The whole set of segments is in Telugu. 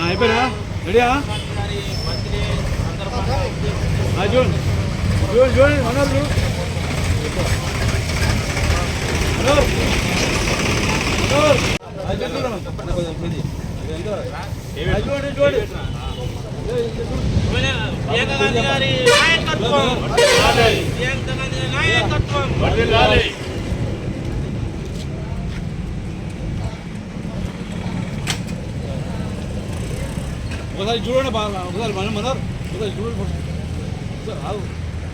అయిపోయినా? రెడీయా? చూడండి చూడండి చూడండి మనోళ్ళు హలో హలో చూడండి ప్రియాంక గాంధీ గారి నాయకత్వం ప్రియాంక గాంధీ నాయకత్వం ఒకసారి చూడండి బాగా ఒకసారి మనం మనోర్ ఒకసారి చూడండి ఫస్ట్ ఒకసారి ఆగు.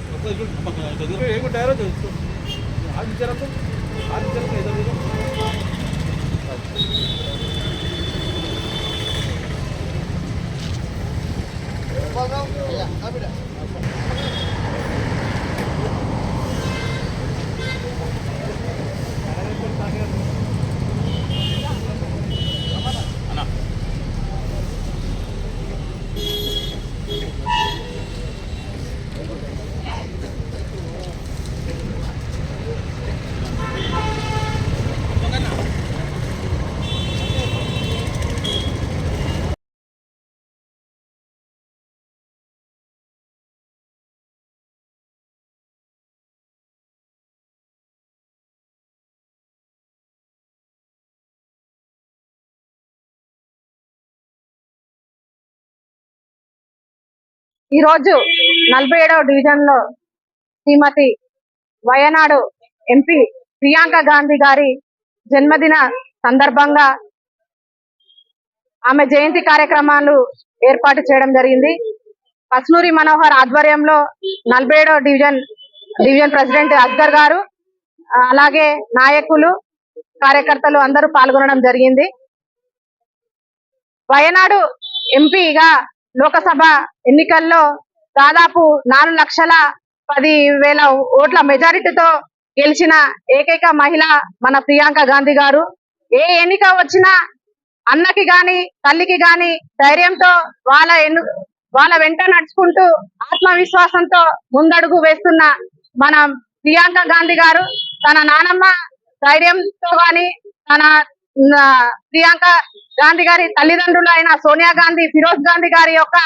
ఒకసారి చూడండి పక్కన చదువు. ఏమి టైరో తెలుసు. ఆదిత్యారంతో ఆదిత్యారంతో ఏదో మీరు ఈ రోజు నలభై ఏడవ డివిజన్లో శ్రీమతి వయనాడు ఎంపీ ప్రియాంక గాంధీ గారి జన్మదిన సందర్భంగా ఆమె జయంతి కార్యక్రమాలు ఏర్పాటు చేయడం జరిగింది. పస్నూరి మనోహర్ ఆధ్వర్యంలో నలభై డివిజన్ డివిజన్ ప్రెసిడెంట్ అస్గర్ గారు అలాగే నాయకులు కార్యకర్తలు అందరూ పాల్గొనడం జరిగింది. వయనాడు ఎంపీగా లోకసభ ఎన్నికల్లో దాదాపు నాలుగు లక్షల పది వేల ఓట్ల మెజారిటీతో గెలిచిన ఏకైక మహిళ మన ప్రియాంక గాంధీ గారు. ఏ ఎన్నిక వచ్చినా అన్నకి గాని తల్లికి గాని ధైర్యంతో వాళ్ళ ఎన్ను వాళ్ళ వెంట నడుచుకుంటూ ఆత్మవిశ్వాసంతో ముందడుగు వేస్తున్న మన ప్రియాంక గాంధీ గారు. తన నానమ్మ ధైర్యంతో గాని తన ప్రియాంక గాంధీ గారి తల్లిదండ్రులు అయిన సోనియా గాంధీ ఫిరోజ్ గాంధీ గారి యొక్క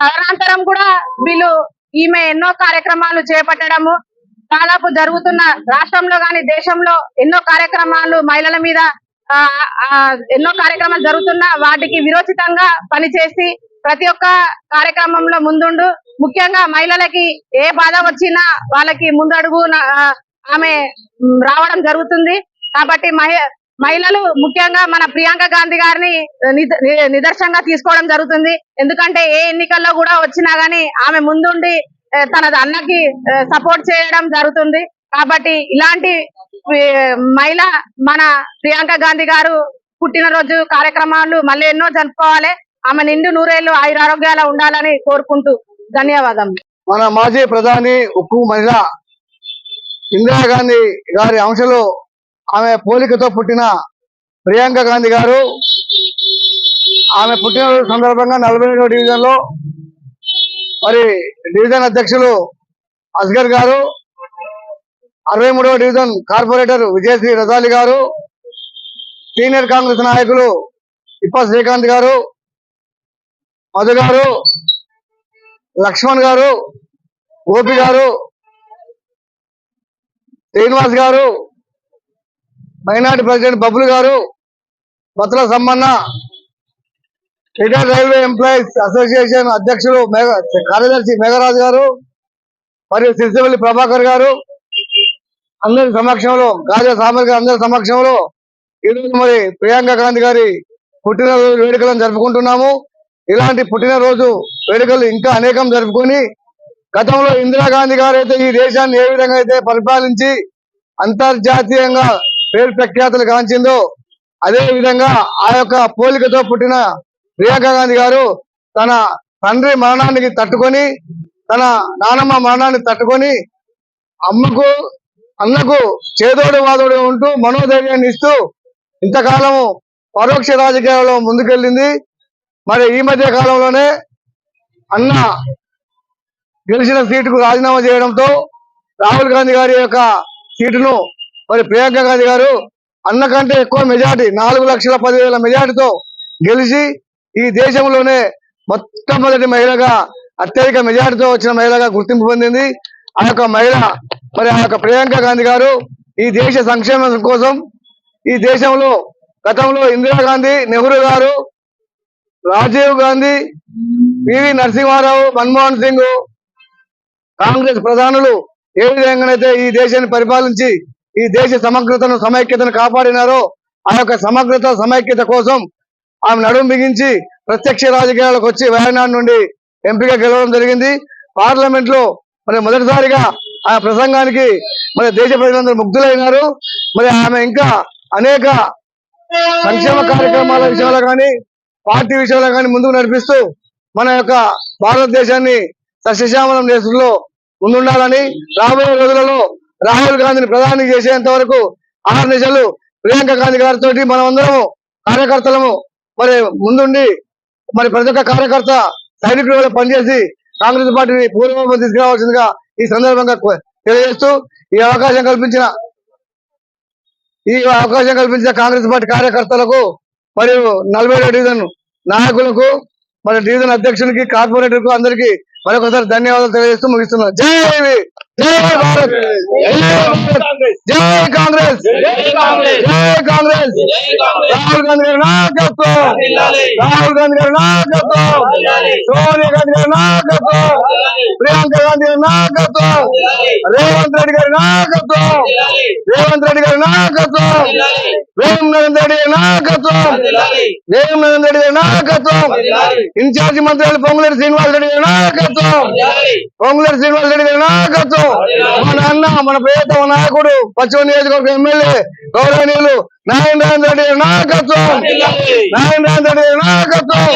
తదనంతరం కూడా వీళ్ళు ఈమె ఎన్నో కార్యక్రమాలు చేపట్టడము. దాదాపు జరుగుతున్న రాష్ట్రంలో గాని దేశంలో ఎన్నో కార్యక్రమాలు మహిళల మీద ఆ, ఎన్నో కార్యక్రమాలు జరుగుతున్నా వాటికి విరోచితంగా పనిచేసి ప్రతి ఒక్క కార్యక్రమంలో ముందుండు. ముఖ్యంగా మహిళలకి ఏ బాధ వచ్చినా వాళ్ళకి ముందడుగు ఆ, ఆమె రావడం జరుగుతుంది. కాబట్టి మహి మహిళలు ముఖ్యంగా మన ప్రియాంక గాంధీ గారిని ని- నిదర్శనంగా తీసుకోవడం జరుగుతుంది. ఎందుకంటే ఏ ఎన్నికల్లో కూడా వచ్చినా గానీ ఆమె ముందుండి తన అన్నకి సపోర్ట్ చేయడం జరుగుతుంది. కాబట్టి ఇలాంటి మహిళ మన ప్రియాంక గాంధీ గారు పుట్టినరోజు కార్యక్రమాలు మళ్ళీ ఎన్నో జరుపుకోవాలి. ఆమె నిండు నూరేళ్ళు ఆయురారోగ్యాలు ఉండాలని కోరుకుంటూ ధన్యవాదం. మన మాజీ ప్రధాని ఉక్కు మహిళ ఇందిరాగాంధీ గారి అంశలో ఆమె పోలికతో పుట్టిన ప్రియాంక గాంధీ గారు ఆమె పుట్టినరోజు సందర్భంగా నలభై ఏడవ డివిజన్లో మరి డివిజన్ అధ్యక్షులు అస్గర్ గారు అరవై మూడవ డివిజన్ కార్పొరేటర్ విజయశ్రీ రజాలి గారు సీనియర్ కాంగ్రెస్ నాయకులు ఇప్ప శ్రీకాంత్ గారు మధు గారు లక్ష్మణ్ గారు గోపి గారు శ్రీనివాస్ గారు మైనార్టీ ప్రెసిడెంట్ బబుల్ గారు Battula Sammanna retired railway employees association అధ్యక్షులు మేఘ కార్యదర్శి మేఘరాజు గారు మరియు సిరిసిపల్లి ప్రభాకర్ గారు. అందరి సమక్షంలో గాజా సామర్ అందరి సమక్షంలో ఈరోజు మరి ప్రియాంక గాంధీ గారి పుట్టినరోజు వేడుకలను జరుపుకుంటున్నాము. ఇలాంటి పుట్టినరోజు వేడుకలు ఇంకా అనేకం జరుపుకొని గతంలో ఇందిరాగాంధీ గారు అయితే ఈ దేశాన్ని ఏ విధంగా అయితే పరిపాలించి అంతర్జాతీయంగా పేరు ప్రఖ్యాతులు గాంచిందో అదే విధంగా ఆ యొక్క పోలికతో పుట్టిన ప్రియాంక గాంధీ గారు తన తండ్రి మరణానికి తట్టుకొని తన నానమ్మ మరణాన్ని తట్టుకొని అమ్మకు అన్నకు చేదోడు వాదోడు ఉంటూ మనోధైర్యాన్ని ఇస్తూ ఇంతకాలము పరోక్ష రాజకీయాల్లో ముందుకెళ్ళింది. మరి ఈ మధ్య కాలంలోనే అన్న గెలిచిన సీటుకు రాజీనామా చేయడంతో రాహుల్ గాంధీ గారి యొక్క సీటును మరి ప్రియాంక గాంధీ గారు అన్న కంటే ఎక్కువ మెజార్టీ నాలుగు లక్షల పదివేల మెజార్టీతో గెలిచి ఈ దేశంలోనే మొట్టమొదటి మహిళగా అత్యధిక మెజార్టీతో వచ్చిన మహిళగా గుర్తింపు పొందింది. ఆ యొక్క మహిళ మరి ఆ యొక్క ప్రియాంక గాంధీ గారు ఈ దేశ సంక్షేమం కోసం ఈ దేశంలో గతంలో ఇందిరాగాంధీ నెహ్రూ గారు రాజీవ్ గాంధీ పివి నరసింహారావు మన్మోహన్ సింగ్ కాంగ్రెస్ ప్రధానులు ఏ విధంగానైతే ఈ దేశాన్ని పరిపాలించి ఈ దేశ సమగ్రతను సమైక్యతను కాపాడినారో ఆ యొక్క సమగ్రత సమైక్యత కోసం ఆమె నడుము బిగించి ప్రత్యక్ష రాజకీయాలకు వచ్చి వయనాడు నుండి ఎంపిక గెలవడం జరిగింది. పార్లమెంట్లో మరి మొదటిసారిగా ఆ ప్రసంగానికి మరి దేశ ప్రజలందరూ ముగ్ధులైనారు. మరి ఆమె ఇంకా అనేక సంక్షేమ కార్యక్రమాల విషయంలో కానీ పార్టీ విషయంలో కానీ ముందుకు నడిపిస్తూ మన యొక్క భారతదేశాన్ని సస్యశ్యామలం దేశంలో ముందుండాలని రాబోయే రోజులలో రాహుల్ గాంధీని ప్రధాని చేసేంత వరకు ఆరు నిజాలు ప్రియాంక గాంధీ గారితో మనం అందరము కార్యకర్తలము మరి ముందుండి మరి ప్రతి ఒక్క కార్యకర్త సైనికుల పనిచేసి కాంగ్రెస్ పార్టీని పూర్వం తీసుకురావాల్సిందిగా ఈ సందర్భంగా తెలియజేస్తూ ఈ అవకాశం కల్పించిన ఈ అవకాశం కల్పించిన కాంగ్రెస్ పార్టీ కార్యకర్తలకు మరియు నలభై డివిజన్ నాయకులకు మరి డివిజన్ అధ్యక్షులకి కార్పొరేటర్కు కు అందరికి మరొకసారి ధన్యవాదాలు తెలియజేస్తూ ముగిస్తున్నాం జై జై కాంగ్రెస్ జై కాంగ్రెస్ రాహుల్ గాంధీ గారి నాయకత్వం. రాహుల్ గాంధీ గారి నాయకత్వం. సోనియా గాంధీ గారి నాయకత్వం. ప్రియాంక గాంధీ గారి నాయకత్వం. రేవంత్ రెడ్డి గారి నాయకత్వం. రేవంత్ రెడ్డి గారి నాయకత్వం. వేం నరేంద్ర రెడ్డి గారి నాయకత్వం. వేం నరేంద్ర రెడ్డి గారి నాయకత్వం. ఇన్ఛార్జి మంత్రులు పొంగులేటి శ్రీనివాస్ రెడ్డి గారి నాయకత్వం. పొంగులేటి శ్రీనివాస్ రెడ్డి గారి నాయకత్వం మన అన్న మన ప్రియతమ నాయకుడు పశ్చిమ నియోజకవర్గ ఎమ్మెల్యే గౌరవనీయులు నారాయణ రెడ్డి గారి నాయకత్వం. నారాయణ రెడ్డి. గారి నాయకత్వం.